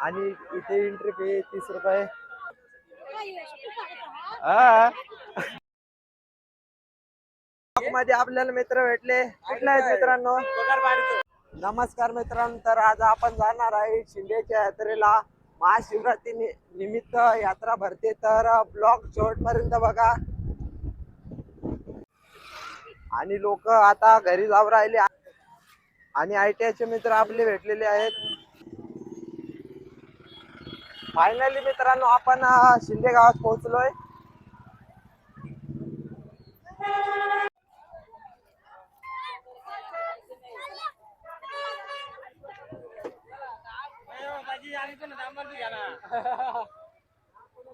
आणि इथे entry fee तीस रुपये. हा. मध्ये आपल्याला मित्र भेटले. कुठले आहेत मित्रांनो? नमस्कार मित्रांनो. तर आज आपण जाणार आहे शिंदेच्या यात्रेला. महाशिवरात्री निमित्त यात्रा भरते. तर ब्लॉक शेवट पर्यंत बघा. आणि लोक आता घरी जाऊ राहिले. आणि आय टी आयचे मित्र आपले भेटलेले आहेत. फायनली मित्रांनो आपण शिंदे गावात पोहोचलोय.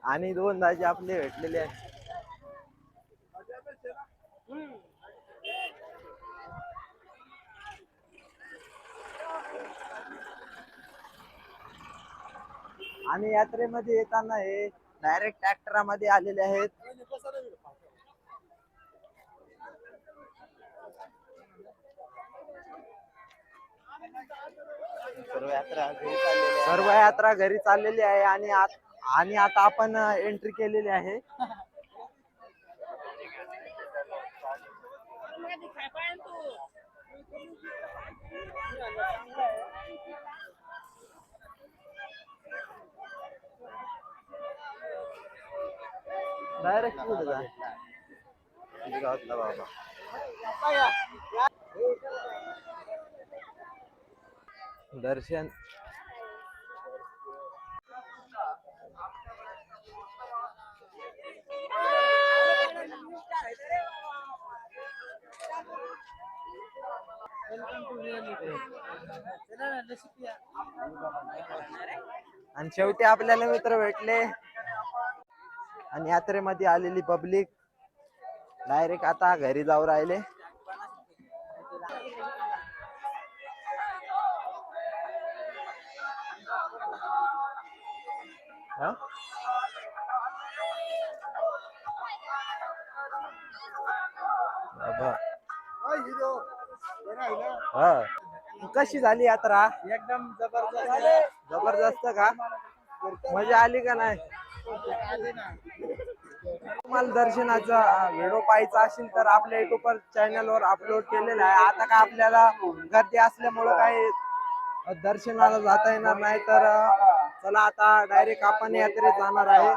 आणि दोन दाजे आपले भेटलेले आहेत. आणि यात्रेमध्ये येताना हे डायरेक्ट ट्रॅक्टरामध्ये आलेले आहेत. सर्व यात्रा घरी चाललेली सर्व यात्रा घरी चाललेली आहे आणि आत- आणि आता आपण एंट्री केलेली आहे. डायरेक्ट पुढे जा. गावातला बाबा दर्शन. आणि शेवटी आपल्याला मित्र भेटले. आणि यात्रेमध्ये आलेली पब्लिक डायरेक्ट आता घरी जाऊ राहिले. कशी झाली यात्रा? एकदम जबरदस्त. जबरदस्त का? मजा आली का नाही? तुम्हाला दर्शनाचा व्हिडिओ पाहायचा असेल तर आपल्या युट्यूब चॅनल वर अपलोड केलेला आहे. आता का आपल्याला गर्दी असल्यामुळं काही दर्शनाला जाता येणार नाही तर चला आता डायरेक्ट आपण यात्रेत जाणार आहे.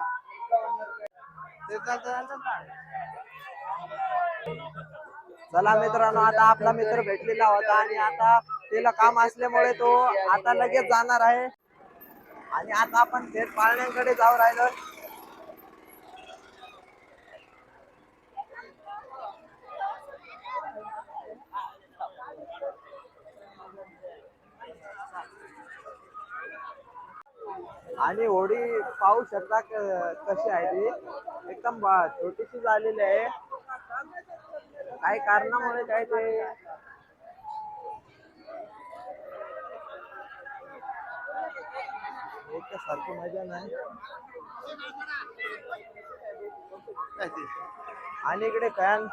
चला मित्रांनो आता आपला मित्र भेटलेला होता आणि आता त्याला काम असल्यामुळे तो आता लगेच जाणार आहे. आणि आता आपण थेट पाळण्यांकडे जाऊ राहिलो आणि होडी पाहू शकता क- कशी आहे ती. एकदम बा- छोटीशी झालेली आहे. काही कारणामुळे काय ते एक सारखं मजा नाही. आणि इकडे कयान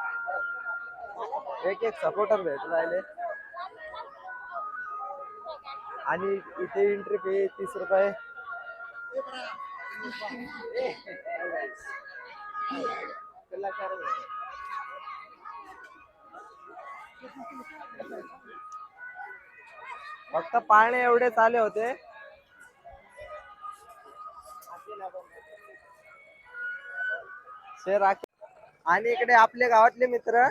एक एक सपोर्टर भेटू राहिले. आणि इथे एंट्री फी तीस रुपये. फक्त पाळणे एवढेच आले होते. शेर राखी आणि इकडे आपले गावातले मित्र.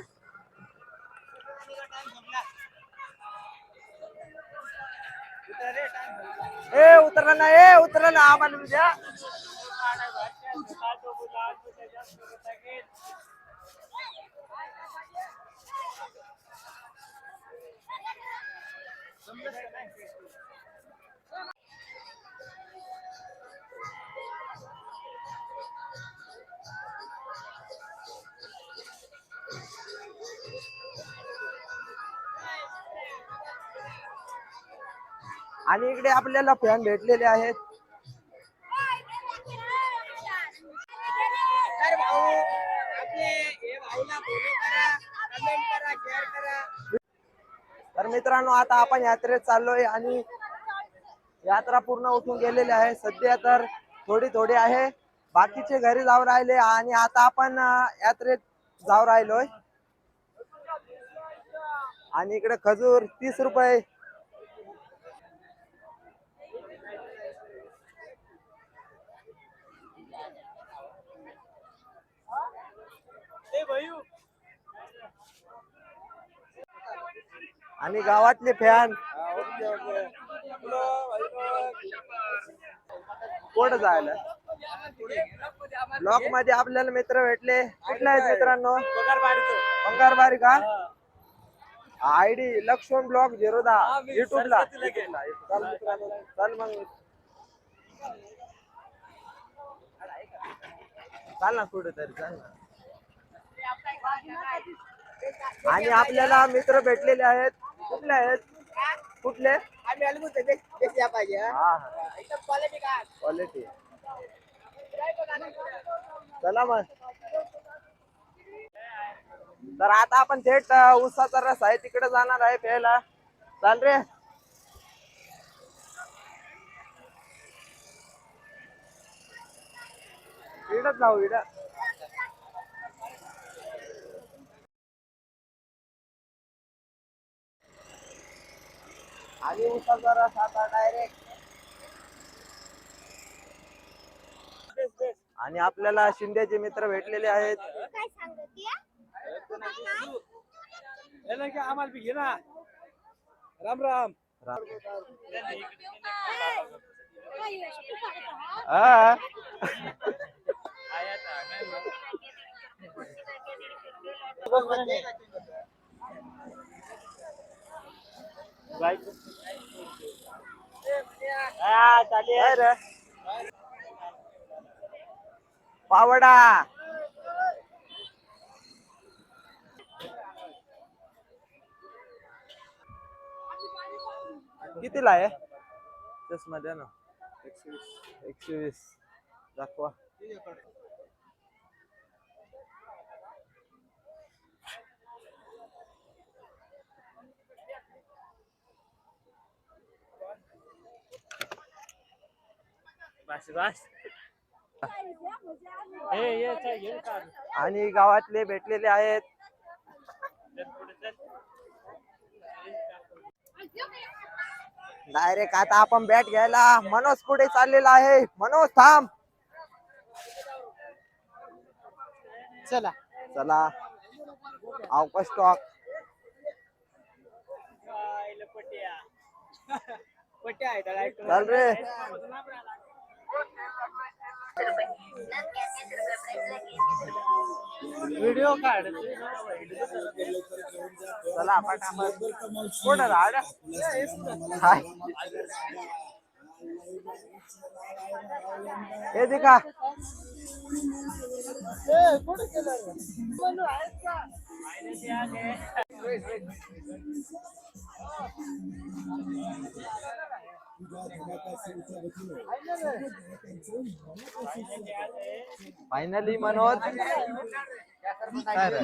ए उतरला ना ए उतरला ना आम्हाला आणि इकडे आपल्याला फॅन भेटलेले आहेत. तर मित्रांनो आता आपण यात्रेत चाललोय आणि यात्रा पूर्ण उठून गेलेली आहे. सध्या तर थोडी थोडी आहे. बाकीचे घरी जाऊ राहिले आणि आता आपण यात्रेत जाऊ राहिलोय. आणि इकडे खजूर तीस रुपये आणि गावातले फॅन. कुठं जायला? ब्लॉकमध्ये आपल्याला मित्र भेटले. कुठले आहेत मित्रांनो? अंकारबारी का? आयडी लक्ष्मण ब्लॉक झिरो दहा. युट्यूबला. चल मित्रांनो चल मग. चाल ना कुठे तरी चाल ना. आणि आपल्याला मित्र भेटलेले आहेत. कुठले आहेत? कुठले? क्वालिटी चला मग. तर आता आपण थेट उसाचा रस आहे. तिकडे जाणार आहे प्यायला. चाल रे. इकडच जाऊ इकडं आणि डायरेक्ट आपल्याला शिंदेचे मित्र भेटलेले आहेत काय सांगते आम्हाला बी घे ना राम राम हा. पावडा कितीला आहे चष्मा द्या ना एकशे वीस दाखवा बस बस. हे ये चल आणि गावातले भेटलेले आहेत. डायरेक्ट आता आपण बॅट घ्यायला. मनोज पुढे चाललेला आहे. मनोज थांब. चला. चला. अवकाश स्टॉक पट्ट्या आहेत त्याला एक- चल रे. व्हिडिओ काढ. चला पटापट कुठं राहड हाय हे दिखा फायनली मनोज काय रे?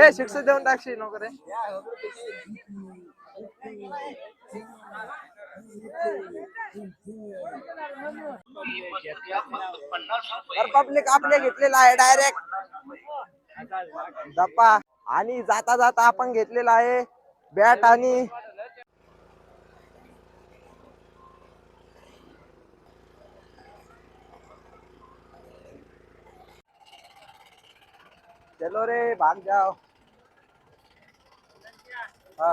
ए शिक्षा देऊन टाकशी नको रे तर पब्लिक आपले घेतलेला आहे डायरेक्ट दप्पा आणि जाता जाता आपण घेतलेला आहे बॅट आणि चलो रे भाग जाओ. हा.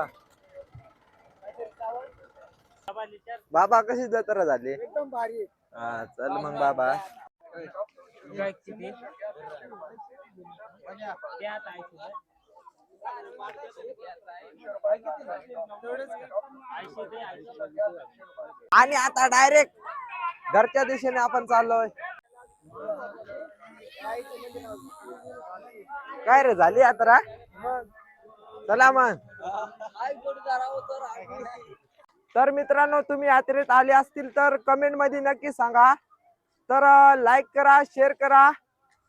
बाबा कशी जत्रा झाली? एकदम भारी. हा चल मग बाबा. आणि आता डायरेक्ट घरच्या दिशेने आपण चाललोय. काय रे झाली यात्रा? चला मग. तर मित्रांनो तुम्ही यात्रेत आले असतील तर कमेंटमध्ये नक्की सांगा. तर लाईक करा शेअर करा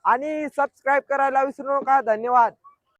आणि सबस्क्राईब करायला विसरू नका. धन्यवाद.